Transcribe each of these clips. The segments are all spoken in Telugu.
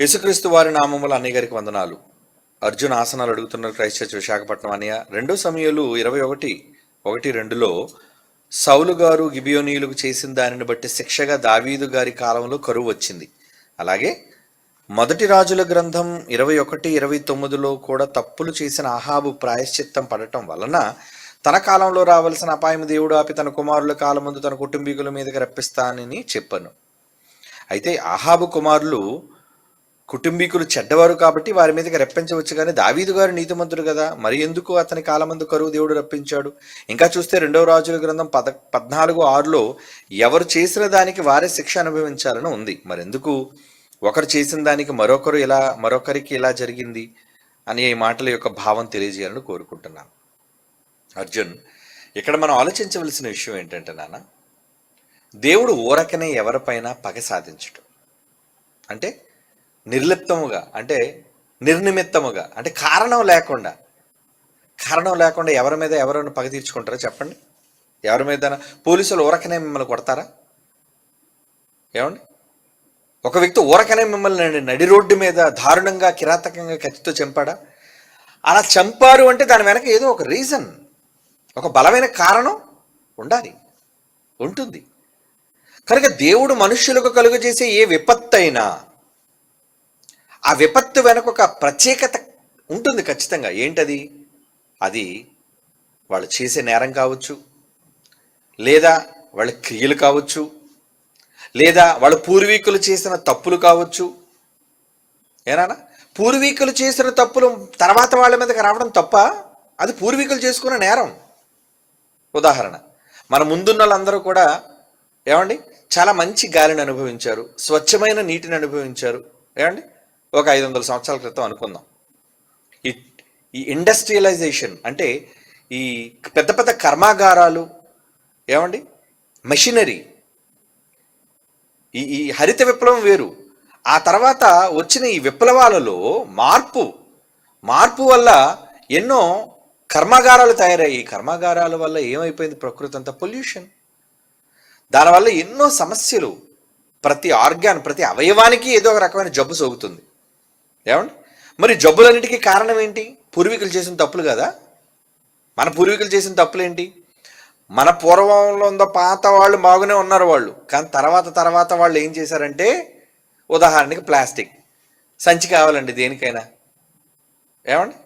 యేసుక్రీస్తు వారి నామముల అన్నయ్య వందనాలు. అర్జున్ ఆసనాలు అడుగుతున్న క్రైస్ట్ చర్చ్ విశాఖపట్నం అన్నయ్య రెండో సమయాలు ఇరవై ఒకటి ఒకటి రెండులో సౌలు గారు గిబియోనీయులకు చేసిన దానిని బట్టి శిక్షగా దావీదు గారి కాలంలో కరువు వచ్చింది. అలాగే మొదటి రాజుల గ్రంథం ఇరవై ఒకటి ఇరవై తొమ్మిదిలో కూడా తప్పులు చేసిన అహాబు ప్రాయశ్చిత్తం పడటం వలన తన కాలంలో రావలసిన అపాయం దేవుడు ఆపి తన కుమారుల కాలం ముందు తన కుటుంబీకుల మీదకి రప్పిస్తానని చెప్పాను. అయితే అహాబు కుమారులు కుటుంబీకులు చెడ్డవారు కాబట్టి వారి మీదకి రప్పించవచ్చు కానీ దావీదు గారు నీతిమంతుడు కదా. మరి ఎందుకు అతని కాలమందు కరువు దేవుడు రప్పించాడు? ఇంకా చూస్తే రెండవ రాజుల గ్రంథం పద పద్నాలుగు ఆరులో ఎవరు చేసిన దానికి వారే శిక్ష అనుభవించాలని ఉంది. మరెందుకు ఒకరు చేసిన దానికి మరొకరు ఇలా మరొకరికి ఇలా జరిగింది? అనే ఈ మాటల యొక్క భావం తెలియజేయాలని కోరుకుంటున్నాను. అర్జున్ ఇక్కడ మనం ఆలోచించవలసిన విషయం ఏంటంటే నాన్న దేవుడు ఊరకనే ఎవరిపైన పగ సాధించడు అంటే నిర్లిప్తముగా అంటే నిర్నిమిత్తముగా అంటే కారణం లేకుండా. కారణం లేకుండా ఎవరి మీద ఎవరైనా పగ తీర్చుకుంటారో చెప్పండి? ఎవరి మీద పోలీసులు ఊరకనే మిమ్మల్ని కొడతారా? ఏమండి? ఒక వ్యక్తి ఊరకనే మిమ్మల్ని నడి- రోడ్డు మీద దారుణంగా కిరాతకంగా కత్తితో చంపాడా? అలా చంపారు అంటే దాని వెనక ఏదో ఒక రీజన్ ఒక బలమైన కారణం ఉండాలి ఉంటుంది. కనుక దేవుడు మనుష్యులకు కలుగజేసే ఏ విపత్తు అయినా ఆ విపత్తు వెనక ఒక ప్రత్యేకత ఉంటుంది ఖచ్చితంగా. ఏంటది? అది వాళ్ళు చేసే నేరం కావచ్చు లేదా వాళ్ళ క్రియలు కావచ్చు లేదా వాళ్ళ పూర్వీకులు చేసిన తప్పులు కావచ్చు. ఏనానా పూర్వీకులు చేసిన తప్పులు తర్వాత వాళ్ళ మీదకి రావడం తప్ప అది పూర్వీకులు చేసుకున్న నేరం. ఉదాహరణ మన ముందున్న వాళ్ళందరూ కూడా ఏమండి? చాలా మంచి గాలిని అనుభవించారు స్వచ్ఛమైన నీటిని అనుభవించారు. ఏమండి? ఒక ఐదు వందల సంవత్సరాల క్రితం అనుకుందాం. ఈ ఈ ఇండస్ట్రియలైజేషన్ అంటే ఈ పెద్ద పెద్ద కర్మాగారాలు ఏమండి? మెషినరీ ఈ ఈ హరిత విప్లవం వేరు. ఆ తర్వాత వచ్చిన ఈ విప్లవాలలో మార్పు మార్పు వల్ల ఎన్నో కర్మాగారాలు తయారయ్యాయి. ఈ కర్మాగారాల వల్ల ఏమైపోయింది ప్రకృతి అంతా? పొల్యూషన్ దానివల్ల ఎన్నో సమస్యలు. ప్రతి ఆర్గాన్ ప్రతి అవయవానికి ఏదో ఒక రకమైన జబ్బు సోకుతుంది. ఏమండి? మరి జబ్బులన్నిటికీ కారణం ఏంటి? పూర్వీకులు చేసిన తప్పులు కదా. మన పూర్వీకులు చేసిన తప్పులు ఏంటి? మన పూర్వంలో ఉందో పాత వాళ్ళు బాగానే ఉన్నారు వాళ్ళు. కానీ తర్వాత తర్వాత వాళ్ళు ఏం చేశారంటే ఉదాహరణకి ప్లాస్టిక్. సంచి కావాలండి దేనికైనా. ఏమండి?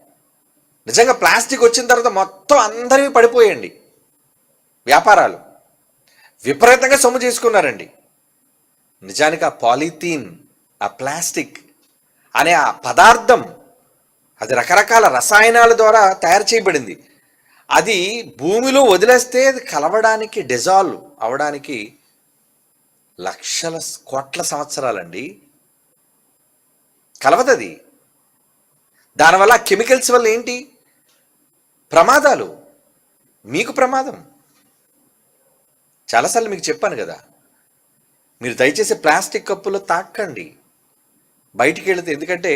నిజంగా ప్లాస్టిక్ వచ్చిన తర్వాత మొత్తం అందరివి పడిపోయండి. వ్యాపారాలు. విపరీతంగా సొమ్ము చేసుకున్నారండి. నిజానికి ఆ పాలిథీన్ ఆ ప్లాస్టిక్ అనే ఆ పదార్థం అది రకరకాల రసాయనాల ద్వారా తయారు చేయబడింది. అది భూమిలో వదిలేస్తే అది కలవడానికి డిజాల్వ్ అవడానికి లక్షల కోట్ల సంవత్సరాలండి. కలవదది. దానివల్ల కెమికల్స్ వల్ల ఏంటి? ప్రమాదాలు. మీకు ప్రమాదం. చాలాసార్లు మీకు చెప్పాను కదా. మీరు దయచేసి ప్లాస్టిక్ కప్పులో తాకండి. బయటికి వెళితే ఎందుకంటే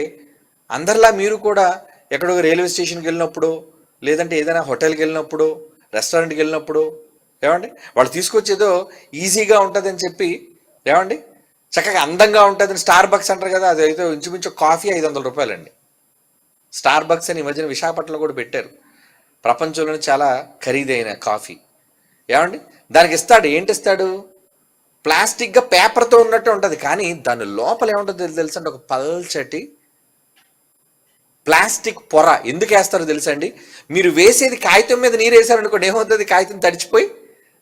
అందరిలా మీరు కూడా ఎక్కడో రైల్వే స్టేషన్కి వెళ్ళినప్పుడు లేదంటే ఏదైనా హోటల్కి వెళ్ళినప్పుడు రెస్టారెంట్కి వెళ్ళినప్పుడు ఏమండి? వాళ్ళు తీసుకొచ్చేదో ఈజీగా ఉంటుందని చెప్పి ఏమండి? చక్కగా అందంగా ఉంటుందని స్టార్ బక్స్ అంటారు కదా అది అయితే ఇంచుమించు కాఫీ ఐదు వందల రూపాయలండి. స్టార్ బక్స్ అని ఈ మధ్యన విశాఖపట్నంలో కూడా పెట్టారు. ప్రపంచంలోనే చాలా ఖరీదైన కాఫీ. ఏమండి? దానికి ఇస్తాడు ఏంటి ఇస్తాడు ప్లాస్టిక్గా పేపర్తో ఉన్నట్టు ఉంటుంది. కానీ దాని లోపల ఏముంటుంది తెలుసు ఒక పల్చటి ప్లాస్టిక్ పొర. ఎందుకు వేస్తారో తెలుసండి? మీరు వేసేది కాగితం మీద నీరు వేసారనుకోండి ఏమవుతుంది? కాగితం తడిచిపోయి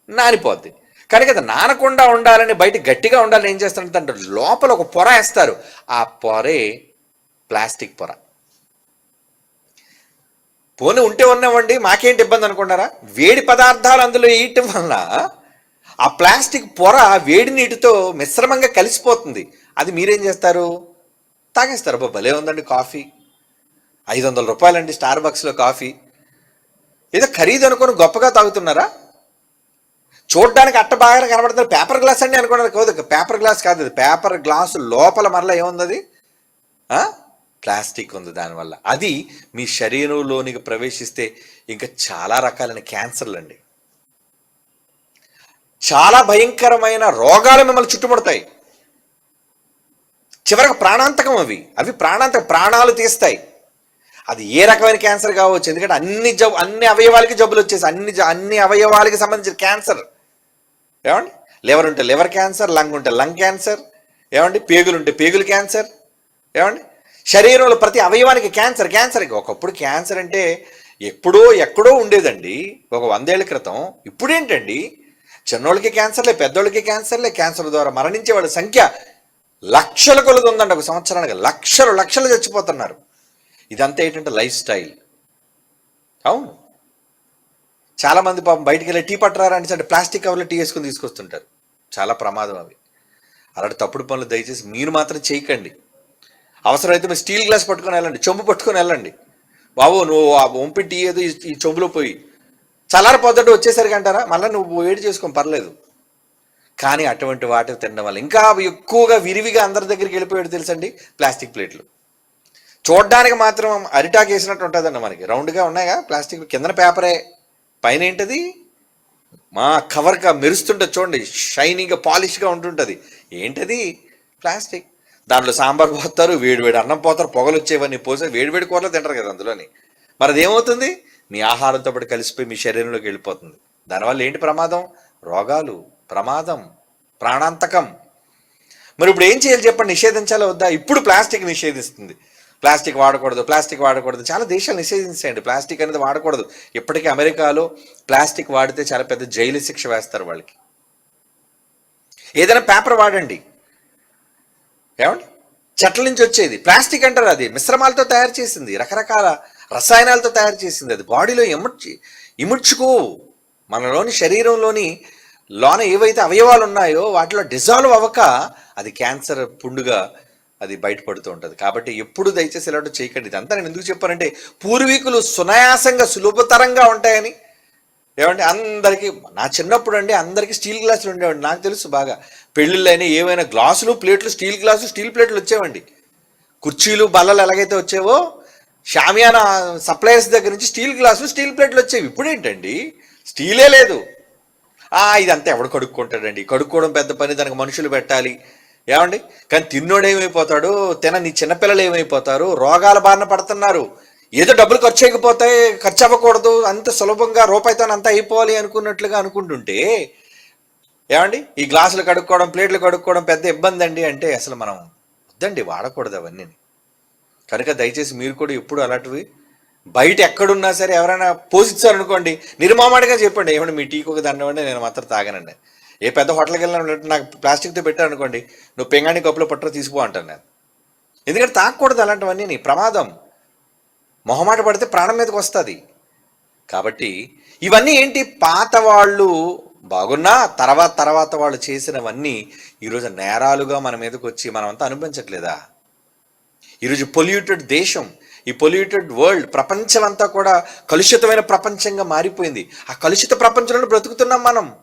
నానిపోద్ది. కానీ అది నానకుండా ఉండాలని బయట గట్టిగా ఉండాలని ఏం చేస్తారంటే అంటే లోపల ఒక పొర వేస్తారు. ఆ పొరే ప్లాస్టిక్ పొర. పోనీ ఉంటే ఉన్నామండి మాకేంటి ఇబ్బంది అనుకుంటారా? వేడి పదార్థాలు అందులో వేయటం వలన ఆ ప్లాస్టిక్ పొర వేడి నీటితో మిశ్రమంగా కలిసిపోతుంది. అది మీరేం చేస్తారు? తాగేస్తారు. అబ్బా భలే ఉందండి కాఫీ. ఐదు వందల రూపాయలండి స్టార్ బక్స్లో కాఫీ. ఏదో ఖరీదు అనుకొని గొప్పగా తాగుతున్నారా? చూడ్డానికి అట్ట బాగా కనబడుతుంది పేపర్ గ్లాస్ అండి అనుకున్నది కాదు పేపర్ గ్లాస్ కాదు అది పేపర్ గ్లాస్ లోపల మరలా ఏముంది అది ప్లాస్టిక్ ఉంది దానివల్ల. అది మీ శరీరంలోనికి ప్రవేశిస్తే ఇంకా చాలా రకాలైన క్యాన్సర్లు అండి చాలా భయంకరమైన రోగాలు మిమ్మల్ని చుట్టుముడతాయి. చివరికి ప్రాణాంతకం అవి. అవి ప్రాణాంతక ప్రాణాలు తీస్తాయి. అది ఏ రకమైన క్యాన్సర్ కావచ్చు? ఎందుకంటే అన్ని జబ్బు అన్ని అవయవాలకి జబ్బులు వచ్చేసి అన్ని జ- అన్ని అవయవాలకి సంబంధించిన క్యాన్సర్. ఏమండి? లివర్ ఉంటే లివర్ క్యాన్సర్ లంగ్ ఉంటే లంగ్ క్యాన్సర్. ఏమండి? పేగులు ఉంటే పేగులు క్యాన్సర్. ఏమండి? శరీరంలో ప్రతి అవయవానికి క్యాన్సర్ క్యాన్సర్. ఒకప్పుడు క్యాన్సర్ అంటే ఎప్పుడో ఎక్కడో ఉండేదండి. ఒక వందేళ్ళ క్రితం. ఇప్పుడేంటండి? చిన్నోళ్ళకి క్యాన్సర్లే పెద్దోళ్ళకి క్యాన్సర్లే క్యాన్సర్ ద్వారా మరణించే వాళ్ళ సంఖ్య లక్షల కొలది ఉందండి ఒక సంవత్సరానికి. లక్షలు లక్షలు చచ్చిపోతున్నారు. ఇదంతా ఏంటంటే లైఫ్ స్టైల్. అవును. చాలామంది పాపం బయటికి వెళ్ళి టీ పట్టరారా అంటే ప్లాస్టిక్ కవర్లో టీ వేసుకొని తీసుకొస్తుంటారు. చాలా ప్రమాదం అవి అలాంటి తప్పుడు పనులు దయచేసి మీరు మాత్రం చేయకండి. అవసరమైతే మీరు స్టీల్ గ్లాస్ పట్టుకొని వెళ్ళండి చెంబు పట్టుకొని వెళ్ళండి. బాబు నువ్వు ఆ వంపి టీ ఏదో ఈ చెంబులో పోయి చల్లారి పొద్దుట వచ్చేసరికి అంటారా? మళ్ళీ నువ్వు వేడి చేసుకో పర్లేదు. కానీ అటువంటి వాటిని తినడం వల్ల ఇంకా ఎక్కువగా విరివిగా అందరి దగ్గరికి వెళ్ళిపోయాడు తెలుసండి? ప్లాస్టిక్ ప్లేట్లు. చూడ్డానికి మాత్రం అరిటాక్ వేసినట్టు ఉంటుందండి మనకి. రౌండ్గా ఉన్నాయిగా ప్లాస్టిక్ కిందన పేపరే. పైన ఏంటది? మా కవర్గా మెరుస్తుంటుంది చూడండి. షైనింగ్గా పాలిష్గా ఉంటుంటుంది. ఏంటది? ప్లాస్టిక్. దాంట్లో సాంబార్ పోస్తారు వేడివేడి అన్నం పోతారు పొగలు వచ్చేవన్నీ పోసి వేడివేడి కూరలు తింటారు కదా అందులోని. మరి అదేమవుతుంది మీ ఆహారంతో పాటు కలిసిపోయి మీ శరీరంలోకి వెళ్ళిపోతుంది. దానివల్ల ఏంటి ప్రమాదం? రోగాలు ప్రమాదం ప్రాణాంతకం. మరి ఇప్పుడు ఏం చేయాలి చెప్పండి? నిషేధించాలా వద్దా? ఇప్పుడు ప్లాస్టిక్ నిషేధిస్తుంది. ప్లాస్టిక్ వాడకూడదు ప్లాస్టిక్ వాడకూడదు. చాలా దేశాలు నిషేధించాయండి ప్లాస్టిక్ అనేది వాడకూడదు. ఇప్పటికీ అమెరికాలో ప్లాస్టిక్ వాడితే చాలా పెద్ద జైలు శిక్ష వేస్తారు వాళ్ళకి. ఏదైనా పేపర్ వాడండి. ఏమండి? చెట్ల నుంచి వచ్చేది. ప్లాస్టిక్ అంటారు అది. మిశ్రమాలతో తయారు చేసింది. రకరకాల రసాయనాలతో తయారు చేసింది. అది బాడీలో ఇముడ్చి ఇముడ్చుకో. మనలోని శరీరంలోని లోన ఏవైతే అవయవాలు ఉన్నాయో వాటిలో డిజాల్వ్ అవ్వక అది క్యాన్సర్ పుండుగా అది బయటపడుతూ ఉంటుంది. కాబట్టి ఎప్పుడు దయచేసి ఇలాంటి చేయకండి. ఇదంతా నేను ఎందుకు చెప్పానంటే పూర్వీకులు సునాయాసంగా సులభతరంగా ఉంటాయని. ఏమంటే అందరికీ నా చిన్నప్పుడు అండి అందరికీ స్టీల్ గ్లాసులు ఉండేవండి. నాకు తెలుసు బాగా. పెళ్ళిళ్ళైనా ఏమైనా గ్లాసులు ప్లేట్లు స్టీల్ గ్లాసు స్టీల్ ప్లేట్లు వచ్చేవండి. కుర్చీలు బల్లలు ఎలాగైతే వచ్చేవో షామియానా సప్లయర్స్ దగ్గర నుంచి స్టీల్ గ్లాసులు స్టీల్ ప్లేట్లు వచ్చేవి. ఇప్పుడు ఏంటండి? స్టీలే లేదు. ఇదంతా ఎవడు కడుక్కుంటాడండి? కడుక్కోవడం పెద్ద పని దానికి మనుషులు పెట్టాలి. ఏమండి? కానీ తిన్నోడు ఏమైపోతాడు? తినని చిన్నపిల్లలు ఏమైపోతారు? రోగాల బారిన పడుతున్నారు. ఏదో డబ్బులు ఖర్చు అయిపోతాయి ఖర్చు అవ్వకూడదు. అంత సులభంగా రూపాయితో అంతా అయిపోవాలి అనుకున్నట్లుగా అనుకుంటుంటే ఏమండి? ఈ గ్లాసులు కడుక్కోవడం ప్లేట్లు కడుక్కోవడం పెద్ద ఇబ్బంది అండి అంటే అసలు మనం వద్దండి వాడకూడదు అవన్నీ కనుక దయచేసి మీరు కూడా ఎప్పుడు అలాంటివి బయట ఎక్కడున్నా సరే ఎవరైనా పోషించారనుకోండి నిర్మామాడిగా చెప్పండి ఏమండి మీ టీకి ఒక నేను మాత్రం తాగనండి. ఏ పెద్ద హోటల్కి వెళ్ళినట్టు నాకు ప్లాస్టిక్తో పెట్టారనుకోండి నువ్వు పెంగాణి కప్పులో పట్టరా తీసుకో అంటాను నేను. ఎందుకంటే తాగకూడదు అలాంటివన్నీ నీ ప్రమాదం. మొహమాట పడితే ప్రాణం మీదకి వస్తుంది. కాబట్టి ఇవన్నీ ఏంటి? పాత వాళ్ళు బాగున్నా తర్వాత తర్వాత వాళ్ళు చేసినవన్నీ ఈరోజు నేరాలుగా మన మీదకి వచ్చి మనమంతా అనిపించట్లేదా ఈరోజు పొల్యూటెడ్ దేశం ఈ పొల్యూటెడ్ వరల్డ్ ప్రపంచం అంతా కూడా కలుషితమైన ప్రపంచంగా మారిపోయింది. ఆ కలుషిత ప్రపంచంలో బ్రతుకుతున్నాం మనం.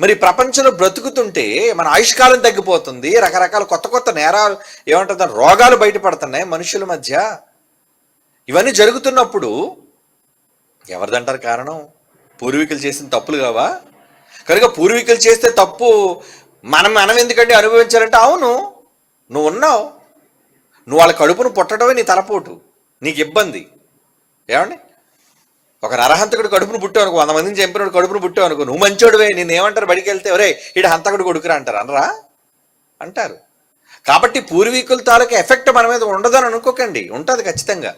మరి ప్రపంచంలో బ్రతుకుతుంటే మన ఆయుష్కాలం తగ్గిపోతుంది రకరకాల కొత్త కొత్త నేరాలు ఏమంటుంది రోగాలు బయటపడుతున్నాయి మనుషుల మధ్య. ఇవన్నీ జరుగుతున్నప్పుడు ఎవరిదంటారు కారణం? పూర్వీకులు చేసిన తప్పులు కావా? కనుక పూర్వీకులు చేస్తే తప్పు మనం మనం ఎందుకంటే అనుభవించాలంటే అవును నువ్వు ఉన్నావు. నువ్వు వాళ్ళ కడుపును పుట్టడమే నీ తలపోటు నీకు ఇబ్బంది. ఏమండి? ఒక నరహంతకుడు కడుపును పుట్టావు అనుకో వంద మందిని చంపినోడు కడుపును పుట్టావు అనుకో నువ్వు మంచోడువే నేను ఏమంటారు బడికి వెళ్తే ఒరే ఇడు హంతకుడు కొడుకురా అంటారు. అనరా? అంటారు. కాబట్టి పూర్వీకుల తాలూకా ఎఫెక్ట్ మన మీద ఉండదని అనుకోకండి ఉంటుంది ఖచ్చితంగా.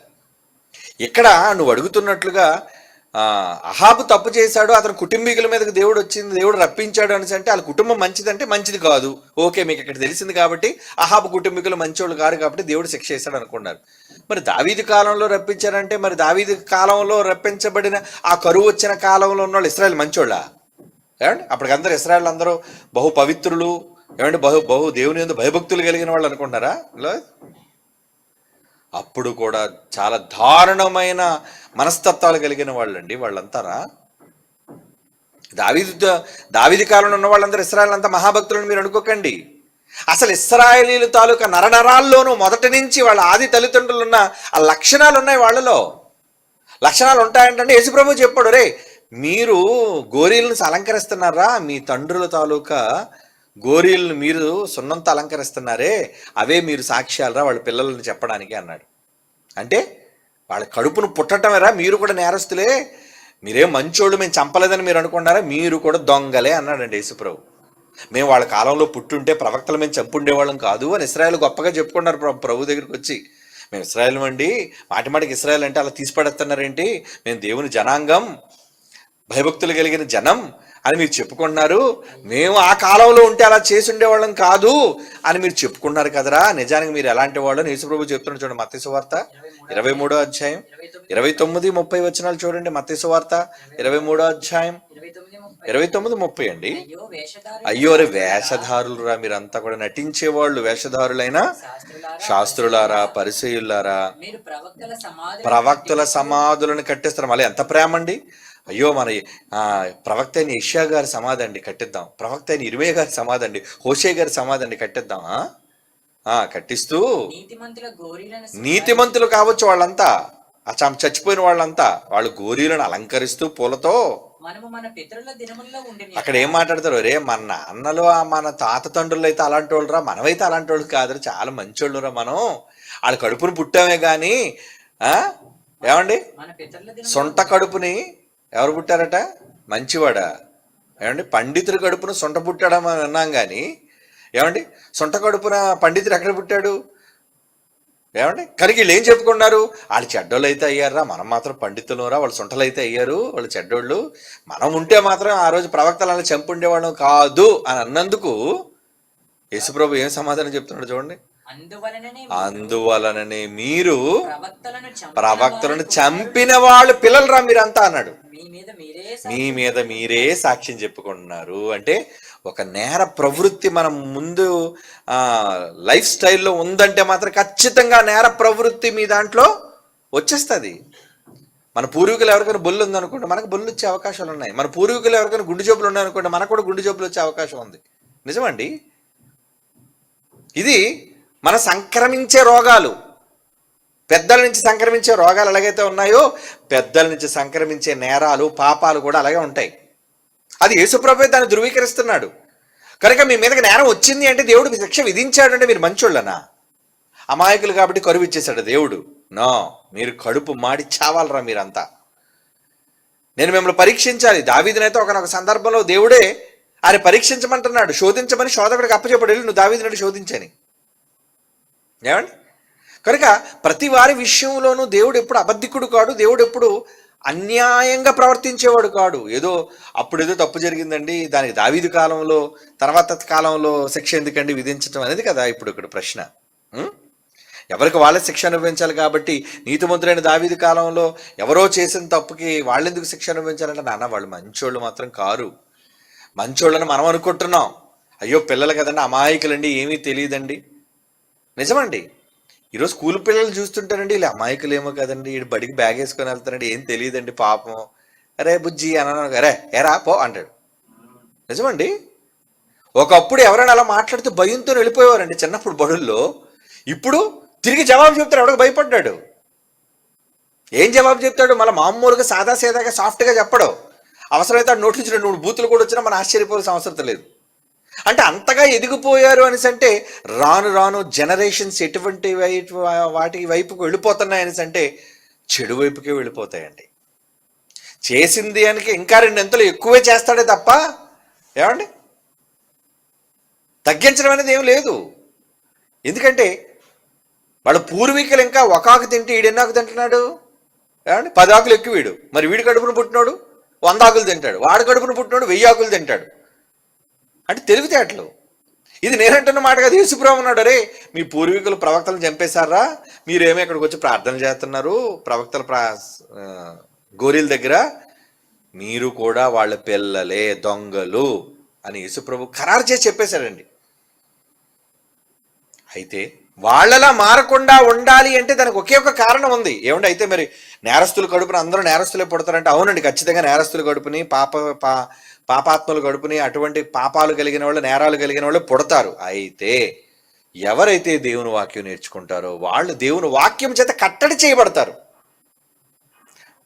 ఇక్కడ నువ్వు అడుగుతున్నట్లుగా అహాబు తప్పు చేశాడు అతని కుటుంబీకుల మీదకి దేవుడు వచ్చింది దేవుడు రప్పించాడు అనేసి అంటే వాళ్ళ కుటుంబం మంచిదంటే మంచిది కాదు. ఓకే మీకు ఇక్కడ తెలిసింది కాబట్టి అహాబు కుటుంబీకులు మంచోళ్ళు కారు కాబట్టి దేవుడు శిక్ష చేశాడు అనుకున్నారు. మరి దావీది కాలంలో రప్పించారంటే మరి దావీది కాలంలో రప్పించబడిన ఆ కరువు వచ్చిన కాలంలో ఉన్న వాళ్ళు ఇస్రాయల్ మంచోళ్ళ? ఏమండి? అప్పటికందరూ ఇస్రాయల్ అందరూ బహు పవిత్రులు ఏమంటే బహు బహు దేవుని ఎందు భయభక్తులు కలిగిన వాళ్ళు అనుకుంటున్నారా? లేదు అప్పుడు కూడా చాలా దారుణమైన మనస్తత్వాలు కలిగిన వాళ్ళండి వాళ్ళంతారా? దావిది దావిది కాలంలో ఉన్న వాళ్ళందరూ ఇస్రాయల్ అంతా మహాభక్తులను మీరు అనుకోకండి. అసలు ఇస్రాయలీలు తాలూకా నరనరాల్లోనూ మొదటి నుంచి వాళ్ళ ఆది తల్లిదండ్రులు ఉన్న ఆ లక్షణాలు ఉన్నాయి వాళ్ళలో. లక్షణాలు ఉంటాయంటే యేసుప్రభు చెప్పాడు రే మీరు గోరీలను అలంకరిస్తున్నారా? మీ తండ్రుల తాలూకా గోరీలను మీరు సున్నంతో అలంకరిస్తున్నారే అవే మీరు సాక్ష్యాలరా వాళ్ళ పిల్లలని చెప్పడానికి అన్నాడు. అంటే వాళ్ళ కడుపును పుట్టటమేరా మీరు కూడా నేరస్తులే? మీరేం మంచోళ్ళు మేము చంపలేదని మీరు అనుకున్నారా? మీరు కూడా దొంగలే అన్నాడండి యేసుప్రభు. మేము వాళ్ళ కాలంలో పుట్టుంటే ప్రవక్తలు మేము చంపుండేవాళ్ళం కాదు అని ఇస్రాయల్ గొప్పగా చెప్పుకున్నారు ప్రభు దగ్గరికి వచ్చి. మేము ఇస్రాయల్ అండి మాటి మాటికి ఇస్రాయల్ అంటే అలా తీసిపడేస్తున్నారేంటి? మేము దేవుని జనాంగం భయభక్తులు కలిగిన జనం అని మీరు చెప్పుకుంటున్నారు మేము ఆ కాలంలో ఉంటే అలా చేసి ఉండేవాళ్ళం కాదు అని మీరు చెప్పుకున్నారు కదరా. నిజానికి మీరు ఎలాంటి వాళ్ళు? యేసుప్రభు చెప్తున్నారు చూడండి మత్స్సు వార్త ఇరవై మూడో అధ్యాయం ఇరవై తొమ్మిది ముప్పై వచనాలు చూడండి మత్స్సు వార్త ఇరవై మూడో అధ్యాయం ఇరవై తొమ్మిది ముప్పై అండి. అయ్యో అరే రే వేషధారులురా మీరంతా కూడా. నటించేవాళ్ళు వేషధారులైన శాస్త్రులారా శాస్త్రులారా పరిచయులారా ప్రవక్తల సమాధులను కట్టిస్తారు? మళ్ళీ ఎంత ప్రేమ అండి. అయ్యో మన ప్రవక్త అయిన ఇషియా గారి సమాధి అండి కట్టిద్దాం. ప్రవక్త అయిన ఇరిమే గారి సమాధి అండి హోషే గారి సమాధి అండి కట్టిద్దాం కట్టిస్తూ నీతిమంతుల కావచ్చు వాళ్ళంతా. ఆ చం- చచ్చిపోయిన వాళ్ళంతా. వాళ్ళు గోరీలను అలంకరిస్తూ పూలతో అక్కడ ఏం మాట్లాడతారు? రే మన నాన్నలు ఆ మన తాత తండ్రులు అయితే అలాంటి వాళ్ళు రా మనమైతే అలాంటి వాళ్ళు కాదురా చాలా మంచోళ్ళు రా మనం. వాళ్ళ కడుపును పుట్టామే కానీ ఆ? ఏమండి? సొంట కడుపుని ఎవరు పుట్టారట? మంచివాడా? ఏమండి? పండితుడి కడుపున సొంట పుట్టాడని మనం విన్నాం కానీ ఏమండి? సొంట కడుపున పండితుడు ఎక్కడ పుట్టాడు? ఏమండి? కనుక వీళ్ళు ఏం చెప్పుకున్నారు? వాళ్ళు చెడ్డోళ్ళు అయితే అయ్యారా? మనం మాత్రం పండితులురా వాళ్ళు సొంటలు అయితే అయ్యారు వాళ్ళు చెడ్డోళ్ళు. మనం ఉంటే మాత్రం ఆ రోజు ప్రవక్తలను చంపుండేవాళ్ళం కాదు అని అన్నందుకు యేసుప్రభు ఏం సమాధానం చెప్తున్నాడు చూడండి. అందువలననే మీరు ప్రవక్తలను చంపిన వాళ్ళు పిల్లలరా మీరంతా అన్నాడు. మీ మీద మీరే సాక్ష్యం చెప్పుకుంటున్నారు. అంటే ఒక నేర ప్రవృత్తి మనం ముందు ఆ, లైఫ్ స్టైల్లో ఉందంటే మాత్రం ఖచ్చితంగా నేర ప్రవృత్తి మీ దాంట్లో వచ్చేస్తుంది. మన పూర్వీకులు ఎవరికైనా బొల్లు ఉందనుకోండి మనకు బొల్లు వచ్చే అవకాశాలు ఉన్నాయి. మన పూర్వీకులు ఎవరికైనా గుండె జబ్బులు ఉన్నాయనుకోండి మనకు కూడా గుండె జబ్బులు వచ్చే అవకాశం ఉంది. నిజమండి? ఇది మన సంక్రమించే రోగాలు. పెద్దల నుంచి సంక్రమించే రోగాలు ఎలాగైతే ఉన్నాయో పెద్దల నుంచి సంక్రమించే నేరాలు పాపాలు కూడా అలాగే ఉంటాయి. అది యేసుప్రభు దాన్ని ధృవీకరిస్తున్నాడు. కనుక మీ మీదకి నేరం వచ్చింది అంటే దేవుడు మీ శిక్ష విధించాడు అంటే మీరు మంచోళ్ళనా? అమాయకులు కాబట్టి కరువు ఇచ్చేశాడు దేవుడు. నో మీరు కడుపు మాడి చావాలరా మీరంతా. నేను మిమ్మల్ని పరీక్షించాలి. దావీదినైతే ఒకనొక సందర్భంలో దేవుడే ఆయన పరీక్షించమంటున్నాడు. శోధించమని శోధకుడికి అప్పచెప్పడు. వెళ్ళి నువ్వు దావీదినట్టు శోధించని. ఏమండి? కనుక ప్రతి వారి విషయంలోనూ దేవుడు ఎప్పుడు అబద్ధికుడు కాడు దేవుడు ఎప్పుడు అన్యాయంగా ప్రవర్తించేవాడు కాడు. ఏదో అప్పుడు ఏదో తప్పు జరిగిందండి దానికి దావీదు కాలంలో తర్వాత కాలంలో శిక్ష ఎందుకండి విధించడం అనేది కదా ఇప్పుడు ఇక్కడ ప్రశ్న. ఎవరికి వాళ్ళే శిక్ష అనుభవించాలి కాబట్టి నీతిమంతులైన దావీదు కాలంలో ఎవరో చేసిన తప్పుకి వాళ్ళెందుకు శిక్ష అనుభవించాలంటే నాన్న వాళ్ళు మంచోళ్ళు మాత్రం కారు. మంచోళ్ళని మనం అనుకుంటున్నాం. అయ్యో పిల్లలు కదండి అమాయకులండి ఏమీ తెలియదండి. నిజమండి. ఈరోజు స్కూల్ పిల్లలు చూస్తుంటారండి ఇలా అమాయకులు ఏమో కదండి వీడు బడికి బ్యాగ్ వేసుకొని వెళ్తారండి ఏం తెలియదండి పాపం. అరే బుజ్జి అన్న అరే ఎరా పో అంటాడు. నిజమండి? ఒకప్పుడు ఎవరైనా అలా మాట్లాడితే భయంతో వెళ్ళిపోయేవారండి చిన్నప్పుడు బడుల్లో. ఇప్పుడు తిరిగి జవాబు చెప్తాడు ఎవరికి భయపడ్డాడు. ఏం జవాబు చెప్తాడు? మళ్ళీ మామూలుగా సాదా సీదాగా సాఫ్ట్గా చెప్పడు. అవసరమైతే నోటి నుంచి నువ్వు బూతులు కూడా వచ్చినా మన ఆశ్చర్యపోవాల్సిన అవసరం లేదు. అంటే అంతగా ఎదిగిపోయారు అనేసి అంటే రాను రాను జనరేషన్స్ ఎటువంటి వాటి వైపుకు వెళ్ళిపోతున్నాయి అనేసి అంటే చెడు వైపుకే వెళ్ళిపోతాయండి. చేసింది అని ఇంకా రెండెంతలు ఎక్కువే చేస్తాడే తప్ప ఏమండి? తగ్గించడం అనేది ఏం లేదు. ఎందుకంటే వాళ్ళ పూర్వీకులు ఇంకా ఒకాకు తింటే ఈడెన్నాకు తింటున్నాడు? ఏమండి? పది ఆకులు ఎక్కువ వీడు మరి వీడి కడుపును పుట్టినోడు వంద ఆకులు తింటాడు. వాడి కడుపును పుట్టినోడు వెయ్యి ఆకులు తింటాడు. అంటే తెలివితేటలు. ఇది నేనంటున్న మాట కాదు యేసుప్రభు ఉన్నాడు. అరే మీ పూర్వీకులు ప్రవక్తలను చంపేశారా? మీరేమో ఇక్కడికి వచ్చి ప్రార్థన చేస్తున్నారు? ప్రవక్తల ప్రా గోరీల దగ్గర? మీరు కూడా వాళ్ళ పిల్లలే దొంగలు అని యేసుప్రభు ఖరారు చేసి చెప్పేశాడండి. అయితే వాళ్ళలా మారకుండా ఉండాలి అంటే దానికి ఒకే ఒక కారణం ఉంది. ఏమంటే అయితే మరి నేరస్తులు కడుపున అందరూ నేరస్తులే పుడతారంటే అవునండి ఖచ్చితంగా నేరస్తులు కడుపుని పాప పా పాపాత్మలు గడుపుని అటువంటి పాపాలు కలిగిన వాళ్ళు నేరాలు కలిగిన వాళ్ళు పుడతారు. అయితే ఎవరైతే దేవుని వాక్యం నేర్చుకుంటారో వాళ్ళు దేవుని వాక్యం చేత కట్టడి చేయబడతారు.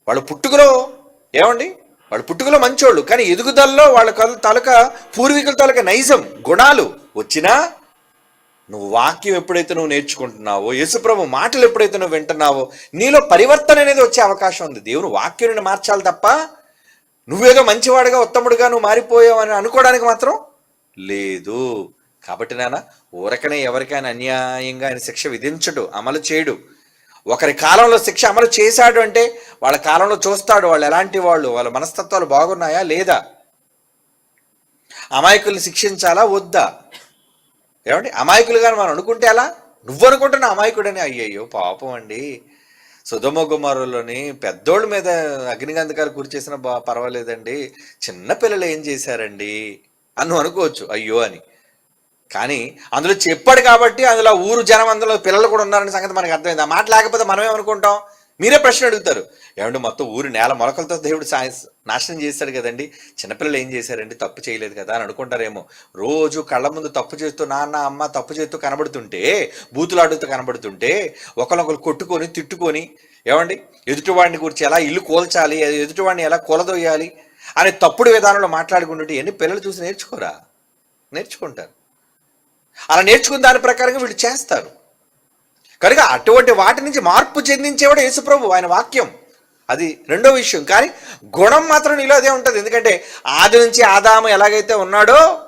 వాళ్ళు పుట్టుకలో ఏమండి? వాళ్ళు పుట్టుకలో మంచోళ్ళు కానీ ఎదుగుదలలో వాళ్ళ కల్- పూర్వీకుల తలక నైజం గుణాలు వచ్చినా నువ్వు వాక్యం ఎప్పుడైతే నువ్వు నేర్చుకుంటున్నావో యేసుప్రభు మాటలు ఎప్పుడైతే నువ్వు వింటున్నావో నీలో పరివర్తన అనేది వచ్చే అవకాశం ఉంది. దేవుని వాక్యం మార్చాలి తప్ప నువ్వేదో మంచివాడుగా ఉత్తముడుగా నువ్వు మారిపోయావు అని అనుకోవడానికి మాత్రం లేదు. కాబట్టి నాన్న ఊరకనే ఎవరికైనా అన్యాయంగా ఆయన శిక్ష విధించడు అమలు చేయడు. ఒకరి కాలంలో శిక్ష అమలు చేశాడు అంటే వాళ్ళ కాలంలో చూస్తాడు వాళ్ళు ఎలాంటి వాళ్ళు వాళ్ళ మనస్తత్వాలు బాగున్నాయా లేదా? అమాయకుల్ని శిక్షించాలా వద్దా? ఏమండి? అమాయకులుగా మనం అనుకుంటే అలా నువ్వు అనుకుంటున్న అమాయకుడని అయ్యయ్యో పాపం అండి. సుధమ కుమారులోని పెద్దోళ్ళ మీద అగ్నిగంధకాలు గురి చేసిన పర్వాలేదండి. చిన్న పిల్లలు ఏం చేశారండి? అని అనుకోవచ్చు. అయ్యో అని. కానీ అందులో చెప్పాడు కాబట్టి అందులో ఊరు జనం అందులో పిల్లలు కూడా ఉన్నారనే సంగతి మనకు అర్థమైంది. ఆ మాట లేకపోతే మనమే అనుకుంటాం మీరే ప్రశ్న అడుగుతారు. ఏమంటే మొత్తం ఊరు నేల మొలకలతో దేవుడు సాయ నాశనం చేస్తాడు కదండి. చిన్నపిల్లలు ఏం చేశారండి? తప్పు చేయలేదు కదా అని అనుకుంటారేమో. రోజు కళ్ళ ముందు తప్పు చేస్తూ నాన్న అమ్మ తప్పు చేస్తూ కనబడుతుంటే బూతులాడుతూ కనబడుతుంటే ఒకరినొకరు కొట్టుకొని తిట్టుకొని ఏమండి? ఎదుటివాడిని గురించి ఎలా ఇల్లు కూల్చాలి ఎదుటివాడిని ఎలా కూలదోయాలి అనే తప్పుడు విధానంలో మాట్లాడుకుంటుంటే ఎన్ని పిల్లలు చూసి నేర్చుకోరా? నేర్చుకుంటారు. అలా నేర్చుకున్న దాని ప్రకారంగా వీళ్ళు చేస్తారు. కనుక అటువంటి వాటి నుంచి మార్పు చెందించేవాడు యేసుప్రభు ఆయన వాక్యం. అది రెండో విషయం. కానీ గుణం మాత్రం నీలో అదే ఉంటుంది. ఎందుకంటే ఆది నుంచి ఆదాము ఎలాగైతే ఉన్నాడో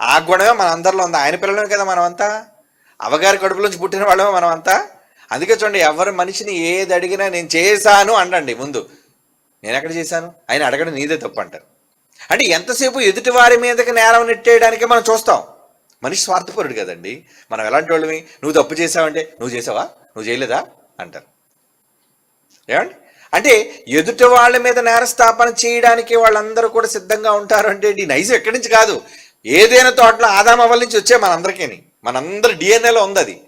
ఆ గుణమే మన అందరిలో ఉంది. ఆయన పిల్లలమే కదా మనమంతా. అవగారి కడుపు నుంచి పుట్టిన వాళ్ళమే మనమంతా. అందుకే చూడండి ఎవరి మనిషిని ఏది అడిగినా నేను చేశాను అండండి ముందు. నేను ఎక్కడ చేశాను? ఆయన అడగడం నీదే తప్పు అంటారు. అంటే ఎంతసేపు ఎదుటి వారి మీదకి నేరం నెట్టేయడానికి మనం చూస్తాం. మనిషి స్వార్థపరుడు కదండి. మనం ఎలాంటి వాళ్ళమి? నువ్వు తప్పు చేసావంటే నువ్వు చేసావా? నువ్వు చేయలేదా? అంటారు. ఏమండి? అంటే ఎదుట వాళ్ళ మీద నేరస్థాపన చేయడానికి వాళ్ళందరూ కూడా సిద్ధంగా ఉంటారు అంటే ఈ నైజం ఎక్కడి నుంచి కాదు. ఏదైనా తోటలో ఆదామవ్వల నుంచి వచ్చే మనందరికీ మనందరి డిఎన్ఏలో ఉంది అది.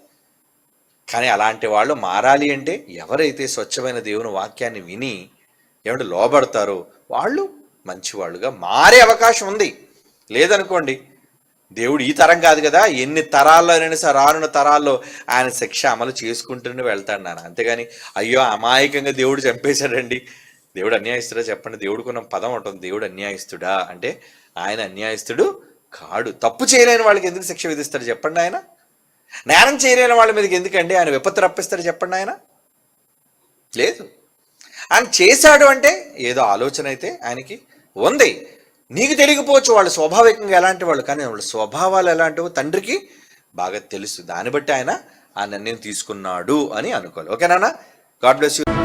కానీ అలాంటి వాళ్ళు మారాలి అంటే ఎవరైతే స్వచ్ఛమైన దేవుని వాక్యాన్ని విని ఏమంటే లోబడతారో వాళ్ళు మంచివాళ్ళుగా మారే అవకాశం ఉంది. లేదనుకోండి దేవుడు ఈ తరం కాదు కదా ఎన్ని తరాల్లోనైనా సరే రానున్న తరాల్లో ఆయన శిక్ష అమలు చేసుకుంటూనే వెళ్తాడు నాన్న. అంతేగాని అయ్యో అమాయకంగా దేవుడు చంపేశాడండి. దేవుడు అన్యాయస్తుడా చెప్పండి. దేవుడుకున్న పదం ఉంటుంది దేవుడు అన్యాయస్తుడా? అంటే ఆయన అన్యాయస్తుడు కాడు. తప్పు చేయలేని వాళ్ళకి ఎందుకు శిక్ష విధిస్తాడు చెప్పండి ఆయన. నేరం చేయలేని వాళ్ళ మీదకి ఎందుకండి ఆయన విపత్తు రప్పిస్తాడు చెప్పండి ఆయన. లేదు. ఆయన చేశాడు అంటే ఏదో ఆలోచన అయితే ఆయనకి ఉంది. నీకు తెలియకపోవచ్చు వాళ్ళు స్వాభావికంగా ఎలాంటి వాళ్ళు కానీ వాళ్ళ స్వభావాలు ఎలాంటివో తండ్రికి బాగా తెలుసు. దాన్ని బట్టి ఆయన ఆ నిర్ణయం తీసుకున్నాడు అని అనుకోవాలి. ఓకేనా గాడ్ బ్లెస్ యూ